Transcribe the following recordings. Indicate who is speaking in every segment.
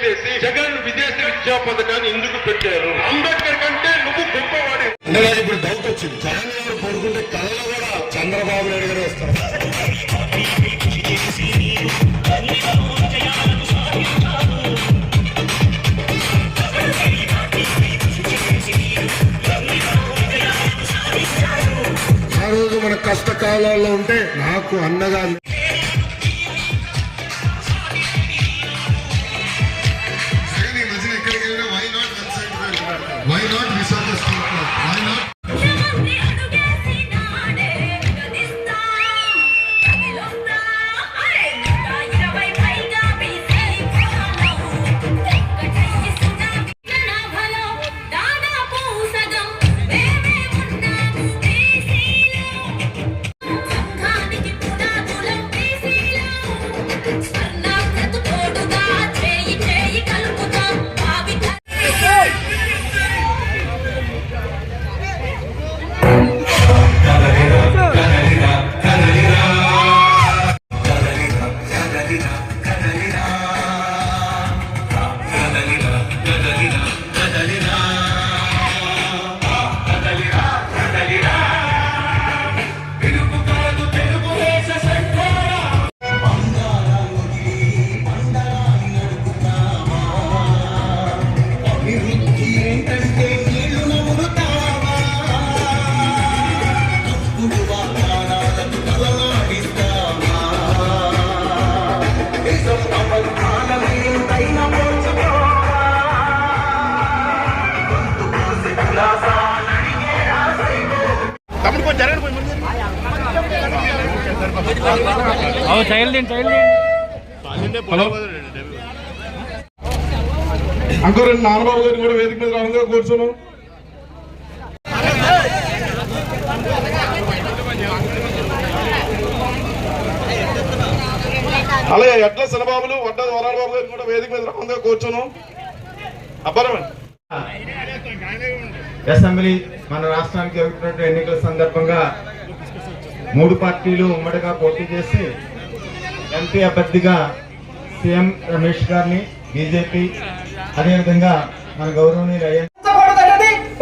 Speaker 1: తీసేసి జగన్ విదేశీ విద్యా పథకాన్ని ఎందుకు పెట్టారు? అంబేద్కర్ కంటే నువ్వు గొప్పవాడి.
Speaker 2: అందుకని ఇప్పుడు డౌట్ వచ్చింది. జగన్ గారు కూడా చంద్రబాబు నాయుడు గారు వస్తారు. ఆ రోజు మన కష్టకాలాల్లో ఉంటే నాకు అన్నగా
Speaker 3: అవు చైల్డ్ చైల్డ్
Speaker 2: అంకర్ నాన్నబాబు గారిని కూడా వేదిక మీద రావాలని కూర్చున్నాం. అలాగే ఎట్ల శనబాబులు వడ్డ వరాల బాబు గారిని కూడా వేదిక మీద రావాలని కూర్చున్నాం. అబ్బారమే
Speaker 4: అసెంబ్లీ మన రాష్ట్రానికి జరుగుతున్న ఎన్నికల సందర్భంగా మూడు పార్టీలు ఉమ్మడిగా పోటీ చేసి ఎంపీ అభ్యర్థిగా సీఎం రమేష్ గారిని బీజేపీ అదేవిధంగా మన గౌరవనీయులు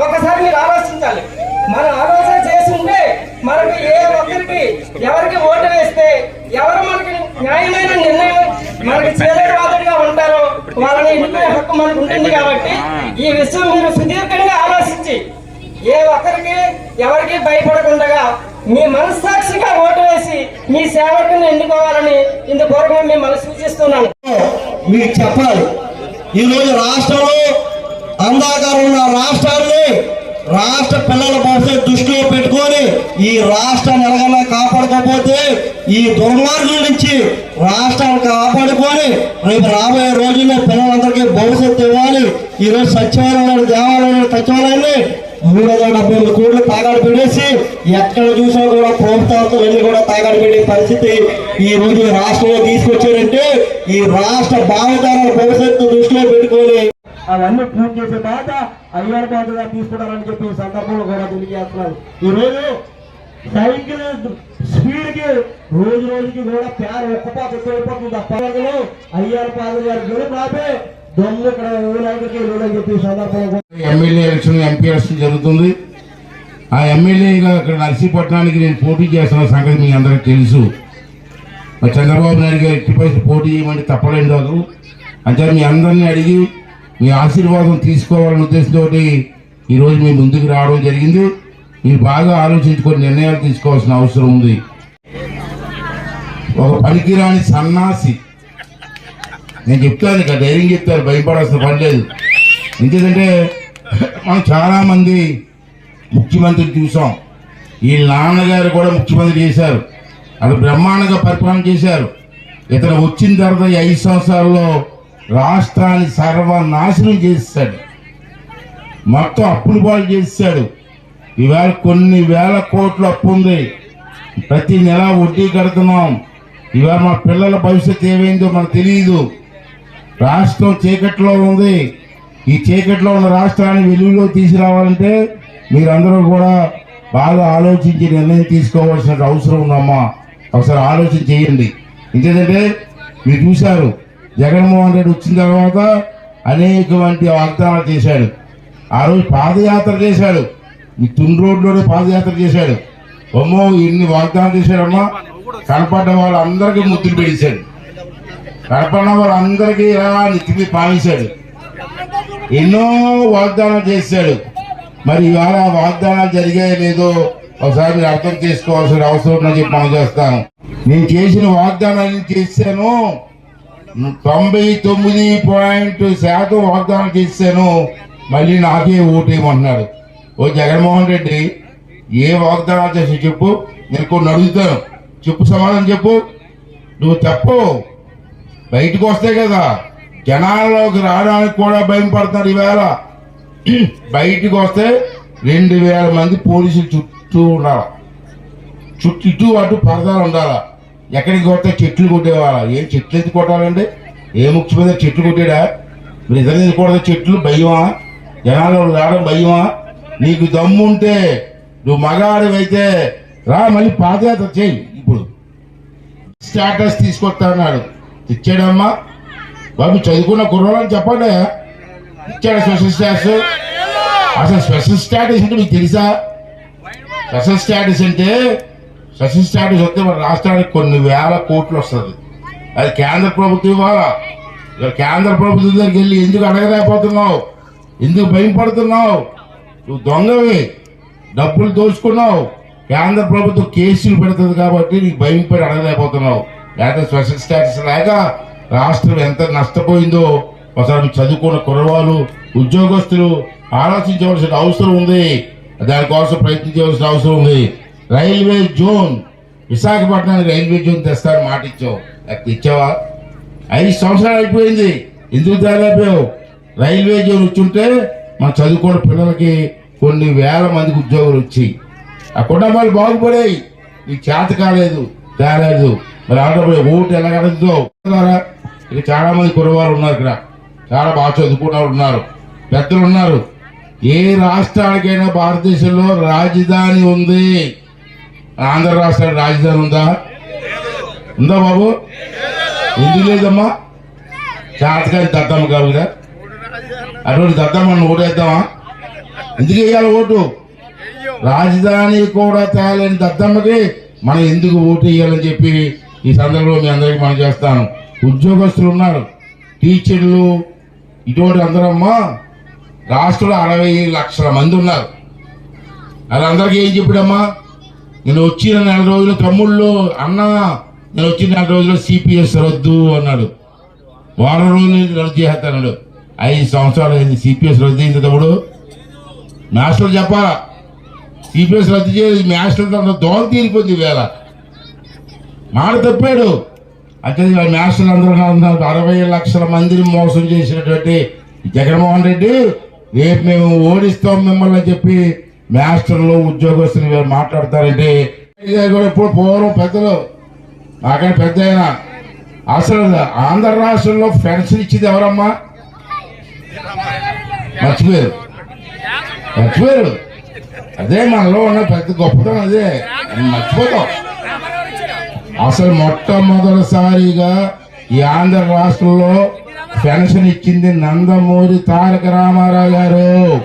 Speaker 5: ఒకసారి మీరు ఆలోచించాలి. మనం ఆలోచన చేసి ఉంటే మనకి ఏ ఒక్కరికి ఎవరికి ఓటు వేస్తే ఎవరు మనకి న్యాయమైన నిర్ణయం మనకి చేయలేదు వాళ్ళని ఎన్నుకునే హక్కు మనకు ఉంటుంది కాబట్టి ఈ విషయం మీరు సుదీర్ఘంగా ఆలోచించి ఏ ఒక్కరికి ఎవరికి భయపడకుండా మీ మనస్సాక్షిగా ఓటు వేసి మీ సేవకుని ఎన్నుకోవాలని ఇందుకోరగా మిమ్మల్ని సూచిస్తున్నాను.
Speaker 6: మీకు చెప్పాలి. ఈరోజు రాష్ట్రంలో అందాకారం ఉన్న రాష్ట్రాన్ని రాష్ట్ర పిల్లల భవిష్యత్తు దృష్టిలో పెట్టుకొని ఈ రాష్ట్రాన్ని ఎలాగైనా కాపాడుకోకపోతే ఈ దుర్మార్గుల నుంచి రాష్ట్రాన్ని కాపాడుకొని రేపు రాబోయే రోజుల్లో పిల్లలందరికీ భవిష్యత్తు ఇవ్వాలి. ఈరోజు సచివాలయంలో దేవాలయంలో సచివాలయాన్ని మూడు వందల డెబ్బై ఎనిమిది కోట్లు తాగాడు పెట్టేసి ఎక్కడ చూసినా కూడా ప్రభుత్వాలన్నీ కూడా తాగాడు పెట్టే పరిస్థితి ఈ రోజు రాష్ట్రంలో తీసుకొచ్చారంటే ఈ రాష్ట్ర భావితాల భవిష్యత్తు దృష్టిలో పెట్టుకొని అవన్నీ పూర్తి చేసే బాధ అయ్యారు బాధగా తీసుకుంటారని చెప్పి ఈ సందర్భంలో కూడా తెలియజేస్తున్నారు. ఈరోజు సైకిల్ స్పీడ్కి రోజు రోజుకి కూడా పేరు ఒక్కపాత ఎక్కువైపోతుంది పదవులు అయ్యారు పాదలు గారు గెలుపు ఆపే దొంగలు ఇక్కడ ఊళ్ళకి అని చెప్పి సందర్భంలో
Speaker 7: ఎమ్మెల్యే ఎలక్షన్ ఎంపీ ఎలక్షన్ జరుగుతుంది. ఆ ఎమ్మెల్యేగా ఇక్కడ నర్సీపట్నానికి నేను పోటీ చేస్తున్న సంగతి మీ అందరికి తెలుసు. చంద్రబాబు నాయుడు గారు ఎట్టి పోటీ చేయమంటే తప్పలేం కాదు. అంటే మీ అందరినీ అడిగి మీ ఆశీర్వాదం తీసుకోవాలనే ఉద్దేశంతో ఈరోజు మీ ముందుకు రావడం జరిగింది. మీరు బాగా ఆలోచించుకొని నిర్ణయాలు తీసుకోవాల్సిన అవసరం ఉంది. ఒక పనికిరాని సన్నాసి. నేను చెప్తాను ఇక ధైర్యం చెప్తారు భయపడాల్సిన పని లేదు. ఎందుకంటే మనం చాలామంది ముఖ్యమంత్రి చూసాం. ఈ నాన్నగారు కూడా ముఖ్యమంత్రి చేశారు. అది బ్రహ్మాండంగా పరిపాలన చేశారు. ఇతను వచ్చిన తర్వాత ఈ ఐదు సంవత్సరాల్లో రాష్ట్రాన్ని సర్వనాశనం చేశాడు మొత్తం అప్పులు పాలు చేశాడు ఇవాళ కొన్ని వేల కోట్ల అప్పు ఉంది. ప్రతి నెల వడ్డీ కడుతున్నాం. ఇవాళ మా పిల్లల భవిష్యత్తు ఏమైందో మనకు తెలియదు రాష్ట్రం చీకట్లో ఉంది. ఈ చీకట్లో ఉన్న రాష్ట్రాన్ని వెలుగులో తీసుకురావాలంటే మీరందరూ కూడా బాగా ఆలోచించి నిర్ణయం తీసుకోవాల్సిన అవసరం ఉందమ్మా. ఒకసారి ఆలోచన చేయండి. ఎందుకంటే మీరు చూశారు జగన్మోహన్ రెడ్డి వచ్చిన తర్వాత అనేకమంది వాగ్దానాలు చేశాడు. ఆ రోజు పాదయాత్ర చేశాడు. ఈ తున్ రోడ్లోనే పాదయాత్ర చేశాడు. అమ్మో ఇన్ని వాగ్దానాలు చేశాడమ్మా. కనపడ్డ వాళ్ళందరికీ ముద్దులు పెడిశాడు కనపడిన వాళ్ళందరికీ ఇలా నెత్తికి పాలించాడు ఎన్నో వాగ్దానాలు చేశాడు. మరి ఇవాళ వాగ్దానాలు జరిగాయో లేదో ఒకసారి మీరు అర్థం చేసుకోవాల్సిన అవసరం ఉందని చెప్పి మనం చేస్తాను. నేను చేసిన వాగ్దానాన్ని చేశాను తొంభై తొమ్మిది పాయింట్ శాతం వాగ్దానం చేశాను. మళ్ళీ నాకే ఓటేయమంటున్నాడు ఓ జగన్మోహన్ రెడ్డి ఏ వాగ్దానాలు చేసి చెప్పు. నేను కొన్ని అడుగుతాను. చెప్పు సమాధానం చెప్పు. నువ్వు తప్పు. బయటకు వస్తే కదా జనాల్లోకి రావడానికి కూడా భయం పడతారు ఈవేళ. బయటకు వస్తే రెండు వేల మంది పోలీసులు చుట్టూ ఉండాలి. చుట్టూ ఇటు అటు పరదాలు ఉండాలా. ఎక్కడికి కొడితే చెట్లు కొట్టేవాళ్ళ. ఏం చెట్లు ఎందుకు కొట్టాలండి? ఏ ముఖ్యమంత్రి చెట్లు కొట్టాడా? మీరు ఎందుకు కొడితే చెట్లు భయమా? జనాలు రావడం భయమా? నీకు దమ్ముంటే నువ్వు మగాడివైతే రా మళ్ళీ పాదయాత్ర చేయి ఇప్పుడు. స్టాటస్ తీసుకొస్తా అన్నాడు. ఇచ్చాడమ్మా. బాబు చదువుకున్న కుర్రోళ్ళని చెప్పండి. ఇచ్చాడు స్పెషల్ స్టాటస్. అసలు స్పెషల్ స్టాటస్ అంటే మీకు తెలుసా? స్పెషల్ స్టాటస్ అంటే స్పెషల్ స్టాటస్ వస్తే మన రాష్ట్రానికి కొన్ని వేల కోట్లు వస్తుంది. అది కేంద్ర ప్రభుత్వం ఇవ్వాలా? కేంద్ర ప్రభుత్వం దగ్గరికి వెళ్ళి ఎందుకు అడగలేకపోతున్నావు? ఎందుకు భయం పడుతున్నావు నువ్వు దొంగవి. డబ్బులు దోచుకున్నావు. కేంద్ర ప్రభుత్వం కేసులు పెడుతుంది కాబట్టి నీకు భయం పడి అడగలేకపోతున్నావు. లేకపోతే స్పెషల్ స్టాటస్ లేక రాష్ట్రం ఎంత నష్టపోయిందో ఒకసారి చదువుకున్న కుర్రవాళ్ళు ఉద్యోగస్తులు ఆలోచించవలసిన అవసరం ఉంది. దానికోసం ప్రయత్నించవలసిన అవసరం ఉంది. రైల్వే జోన్ విశాఖపట్నానికి రైల్వే జోన్ తెస్తారు మాట ఇచ్చావు. లేకపోతే ఇచ్చావా ఐదు సంవత్సరాలు అయిపోయింది. ఎందుకు తేలేపావు రైల్వే జోన్ వచ్చుంటే మన చదువుకున్న పిల్లలకి కొన్ని వేల మందికి ఉద్యోగాలు వచ్చి ఆ కుటుంబాలు బాగుపడాయి. నీకు చేత కాలేదు తేలేదు. మరి ఆంధ్రప్రదేశ్ ఓటు ఎలా కడుగుతావు ఇక చాలా మంది కురవారు ఉన్నారు ఇక్కడ. చాలా బాగా చదువుకున్న ఉన్నారు. పెద్దలు ఉన్నారు. ఏ రాష్ట్రానికైనా భారతదేశంలో రాజధాని ఉంది. ఆంధ్ర రాష్ట్రానికి రాజధాని ఉందా? ఉందా బాబు? ఉంది లేదమ్మా. చేతకాని దద్దమ్మ కావుగా అటువంటి దద్దమ్మను ఓటేద్దామా? ఎందుకు వేయాలి ఓటు? రాజధాని కూడా తేలేని దద్దమ్మకి మనం ఎందుకు ఓటు వేయాలని చెప్పి ఈ సందర్భంలో మీ అందరికీ మనం చేస్తాను. ఉద్యోగస్తులు ఉన్నారు. టీచర్లు ఇటువంటి అందరమ్మా. రాష్ట్రంలో అరవై లక్షల మంది ఉన్నారు. వాళ్ళందరికీ ఏం చెప్పాడమ్మా నేను వచ్చిన నెల రోజులు తమ్ముళ్ళు అన్న నేను వచ్చిన నెల రోజులు సిపిఎస్ రద్దు అన్నాడు. వారం రోజులు రద్దు చేస్తాడు ఐదు సంవత్సరాలు అయింది సిపిఎస్ రద్దు అయింది తమ్ముడు. మాస్టర్ చెప్పాలా? సిపిఎస్ రద్దు చేసి మాస్టర్ దోమ తీరిపోయింది వేళ. మాట తప్పాడు. అంటే వాళ్ళ మాస్టర్లు అందరూ అరవై లక్షల మందిని మోసం చేసినటువంటి జగన్మోహన్ రెడ్డి రేపు మేము ఓడిస్తాం మిమ్మల్ని చెప్పి మాస్టర్లు ఉద్యోగస్తులు వీళ్ళు మాట్లాడతారంటే కూడా ఇప్పుడు పూర్వం పెద్దలు. నాకని పెద్ద ఆయన. అసలు ఆంధ్ర రాష్ట్రంలో పెన్షన్ ఇచ్చింది ఎవరమ్మా? మర్చిపోయారు. మర్చిపోయారు. అదే మనలో ఉన్న పెద్ద గొప్పతనం అదే. అది మర్చిపోతాం. అసలు మొట్టమొదటిసారిగా ఈ ఆంధ్ర రాష్ట్రంలో పెన్షన్ ఇచ్చింది నందమూరి తారక రామారావు గారు.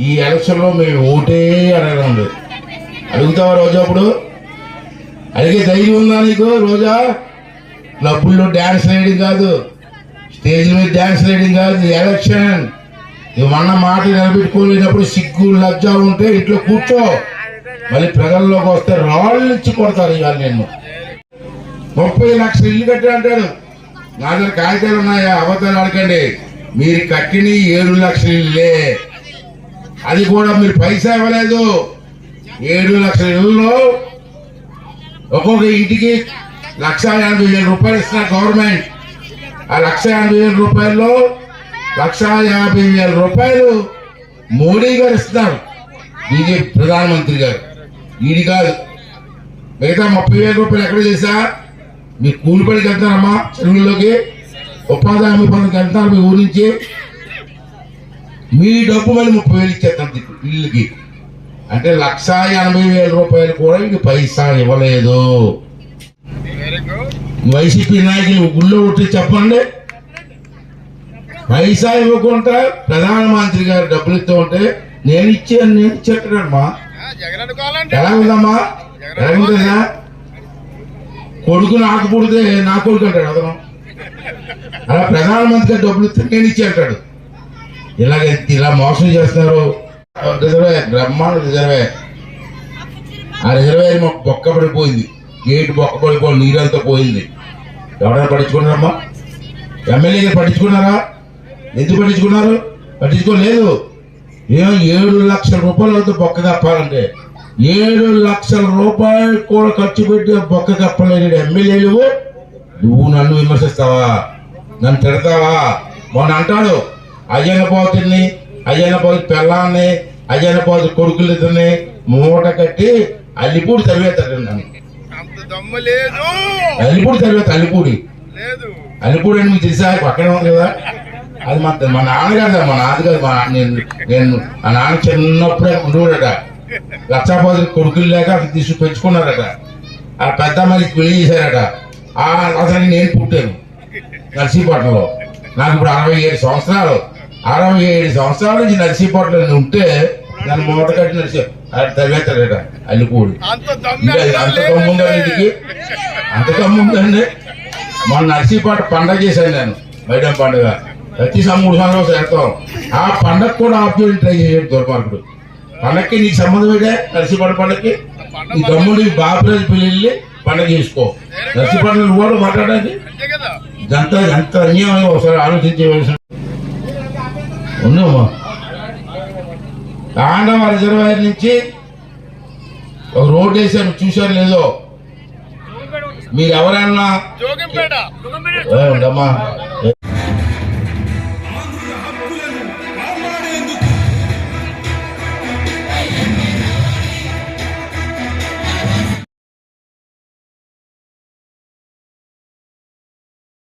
Speaker 7: ఈ ఎలక్షన్లో మేము ఓటే అడగడం లేదు. అడుగుతావా రోజా అప్పుడు? అడిగే ధైర్యం ఉందా నీకు రోజా? క్లబ్బుల్లో డ్యాన్స్ వేయడం కాదు. స్టేజ్ మీద డ్యాన్స్ వేయడం కాదు. ఎలక్షన్. నువ్వు అన్న మాట నిలబెట్టుకోలేనప్పుడు సిగ్గు లజ్జ ఉంటే ఇంట్లో కూర్చో. మళ్ళీ ప్రజల్లోకి వస్తే రాళ్ళు ఇచ్చి కొడతారు ఇవాళ నేను ముప్పై లక్షలు ఇల్లు కట్టా అంటాడు. నా దగ్గర కాగితాలు ఉన్నాయా? అబద్ధాలు అడగండి. మీరు కట్టిన ఏడు లక్షలు ఇల్లే. అది కూడా మీరు పైసా ఇవ్వలేదు. ఏడు లక్షల ఇళ్ళలో ఒక్కొక్క ఇంటికి లక్ష ఎనభై వేల రూపాయలు ఇస్తున్నారు గవర్నమెంట్. ఆ లక్ష ఎనభై వేల రూపాయల్లో లక్ష యాభై వేల రూపాయలు మోడీ గారు ఇస్తున్నారు. బీజేపీ ప్రధానమంత్రి గారు. ఈడి కాదు. మిగతా ముప్పై వేల రూపాయలు ఎక్కడ చేశా? మీ కూలిపడికి వెళ్తారమ్మా చెరువుల్లోకి. ఉపాధి హామీ పనులకు వెళ్తారు మీ ఊరి నుంచి. మీ డబ్బు మళ్ళీ ముప్పై వేలు ఇచ్చేస్తాం ఇల్లుకి. అంటే లక్ష ఎనభై వేల రూపాయలు కూడా ఇంక పైసా ఇవ్వలేదు. వైసీపీ నాయకులు గుళ్ళో కొట్టి చెప్పండి. పైసా ఇవ్వకుండా ప్రధానమంత్రి గారు డబ్బులు ఇస్తూ ఉంటే నేను ఇచ్చాను నేను ఇచ్చేటమ్మా ఎలా ఉందమ్మా? ఎలా ఉందా కొడుకు నాకు పుడితే నా కొడుకు అంటాడు అతను. అలా ప్రధానమంత్రి గారు డబ్బులు ఇస్తే నేను ఇచ్చేటాడు ఇలాగ ఇలా మోసం చేస్తున్నారు. రిజర్వే బ్రహ్మాండ రిజర్వే. ఆ రిజర్వేర్ బొక్క పడిపోయింది. గేట్ బొక్క పడిపోయి నీరంతా పోయింది. ఎవరైనా పట్టించుకున్నారమ్మా? ఎమ్మెల్యే గారు పట్టించుకున్నారా? ఎందుకు పట్టించుకున్నారు? పట్టించుకోలేదు. ఏమో ఏడు లక్షల రూపాయలు అవుతుంది బొక్క కప్పాలంటే. ఏడు లక్షల రూపాయలు కూడా ఖర్చు పెట్టి బొక్క కప్పలేని ఎమ్మెల్యేలు. నువ్వు నన్ను విమర్శిస్తావా? నన్ను తిడతావా? మొన్న అంటాడు అయ్యన్న పోతుని అయ్యన్న పోతు పిల్లాన్ని అయ్యన్న పోతు కొడుకులిద్దరిని మూట కట్టి అల్లిపూడి నన్ను.
Speaker 1: లేదు.
Speaker 7: అల్లిపూడి తరివేత అల్లిపూడి. అల్లిపూడి అని మీకు తెలుసా పక్కనే ఉంది కదా? అది మా మా నాన్నగారు మా నాన్నగారు మా నాన్న- నేను నేను మా నాన్న చిన్నప్పుడే ఉండేవాడట. లక్షాపతి కొడుకులు లేక అతను తీసుకు పెంచుకున్నారట. ఆ పెద్ద మనిషికి పెళ్ళి చేశారట. ఆ అతనికి నేను పుట్టాను. నర్సీపట్నంలో. నాకు ఇప్పుడు అరవై ఏడు సంవత్సరాలు. అరవై ఏడు సంవత్సరాల నుంచి నర్సీపట్నంలో నేను ఉంటే నన్ను మూట కట్టి నడిచి తవ్వేస్తాడట అల్లిపూడి
Speaker 1: అంత
Speaker 7: దమ్ముందా ఇంటికి అంత దమ్ముందండి మొన్న నర్సీపాట పండగ చేశాను నేను బయట పండుగ. ప్రతి మూడు సంవత్సరాలు చేస్తాం ఆ పండగ కూడా చేయడం ట్రై చేసాడు దుర్మార్గుడు. పండగకి నీకు సంబంధం ఏంటే? నర్సీపాట పండగకి? ఈ తమ్ముడు బాబురాజు పెళ్ళి పండగ చేసుకో. నర్సీపాట నువ్వు కూడా మాట్లాడడానికి?
Speaker 1: కదా.
Speaker 7: ఇదంతా ఎంత అన్యాయం ఒకసారి ఆలోచించవలసిన ఉన్నామా తాండవ రిజర్వాయర్ నుంచి ఒక రోడ్ వేసాను చూశారు లేదో మీరు ఎవరన్నా